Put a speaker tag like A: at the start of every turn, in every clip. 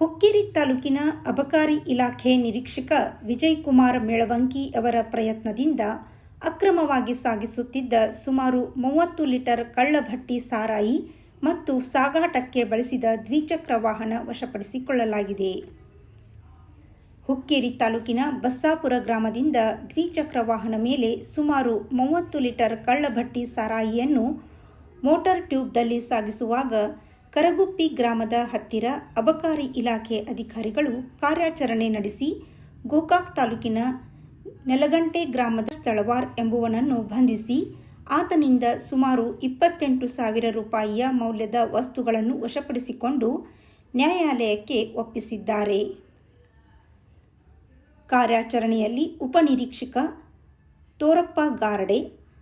A: ಹುಕ್ಕೇರಿ ತಾಲೂಕಿನ ಅಬಕಾರಿ ಇಲಾಖೆ ನಿರೀಕ್ಷಕ ವಿಜಯ್ ಕುಮಾರ್ ಮೇಳವಂಕಿ ಅವರ ಪ್ರಯತ್ನದಿಂದ ಅಕ್ರಮವಾಗಿ ಸಾಗಿಸುತ್ತಿದ್ದ ಸುಮಾರು ಮೂವತ್ತು ಲೀಟರ್ ಕಳ್ಳಭಟ್ಟಿ ಸಾರಾಯಿ ಮತ್ತು ಸಾಗಾಟಕ್ಕೆ ಬಳಸಿದ ದ್ವಿಚಕ್ರ ವಾಹನ ವಶಪಡಿಸಿಕೊಳ್ಳಲಾಗಿದೆ. ಹುಕ್ಕೇರಿ ತಾಲೂಕಿನ ಬಸ್ಸಾಪುರ ಗ್ರಾಮದಿಂದ ದ್ವಿಚಕ್ರ ವಾಹನ ಮೇಲೆ ಸುಮಾರು ಮೂವತ್ತು ಲೀಟರ್ ಕಳ್ಳಭಟ್ಟಿ ಸಾರಾಯಿಯನ್ನು ಮೋಟಾರ್ ಟ್ಯೂಬ್ದಲ್ಲಿ ಸಾಗಿಸುವಾಗ ಕರಗುಪ್ಪಿ ಗ್ರಾಮದ ಹತ್ತಿರ ಅಬಕಾರಿ ಇಲಾಖೆ ಅಧಿಕಾರಿಗಳು ಕಾರ್ಯಾಚರಣೆ ನಡೆಸಿ ಗೋಕಾಕ್ ತಾಲೂಕಿನ ನೆಲಗಂಟೆ ಗ್ರಾಮದ ಸ್ಥಳವಾರ್ ಎಂಬುವನನ್ನು ಬಂಧಿಸಿ ಆತನಿಂದ ಸುಮಾರು ಇಪ್ಪತ್ತೆಂಟು ಸಾವಿರ ರೂಪಾಯಿಯ ಮೌಲ್ಯದ ವಸ್ತುಗಳನ್ನು ವಶಪಡಿಸಿಕೊಂಡು ನ್ಯಾಯಾಲಯಕ್ಕೆ ಒಪ್ಪಿಸಿದ್ದಾರೆ. ಕಾರ್ಯಾಚರಣೆಯಲ್ಲಿ ಉಪನಿರೀಕ್ಷಕ ತೋರಪ್ಪ ಗಾರಡೆ,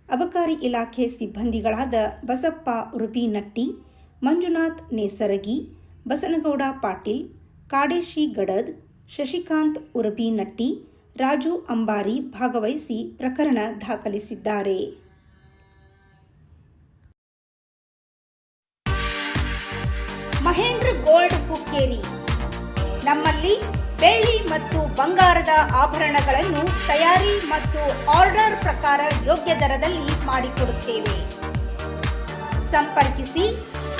A: ಅಬಕಾರಿ ಇಲಾಖೆ ಸಿಬ್ಬಂದಿಗಳಾದ ಬಸಪ್ಪ ಉರುಪಿನಟ್ಟಿ ಮಂಜುನಾಥ್ ನೇಸರಗಿ, ಬಸನಗೌಡ ಪಾಟೀಲ್, ಕಾಡೇಶಿ ಗಡದ್, ಶಶಿಕಾಂತ್ ಉರಬಿನಟ್ಟಿ, ರಾಜು ಅಂಬಾರಿ ಭಾಗವಹಿಸಿ ಪ್ರಕರಣ ದಾಖಲಿಸಿದ್ದಾರೆ. ಮಹೇಂದ್ರ ಗೋಲ್ಡ್ ಹುಕ್ಕೇರಿ. ನಮ್ಮಲ್ಲಿ ಬೆಳ್ಳಿ ಮತ್ತು ಬಂಗಾರದ ಆಭರಣಗಳನ್ನು ತಯಾರಿ ಮತ್ತು ಆರ್ಡರ್ ಪ್ರಕಾರ ಯೋಗ್ಯ ದರದಲ್ಲಿ ಮಾಡಿಕೊಡುತ್ತೇವೆ. ಸಂಪರ್ಕಿಸಿ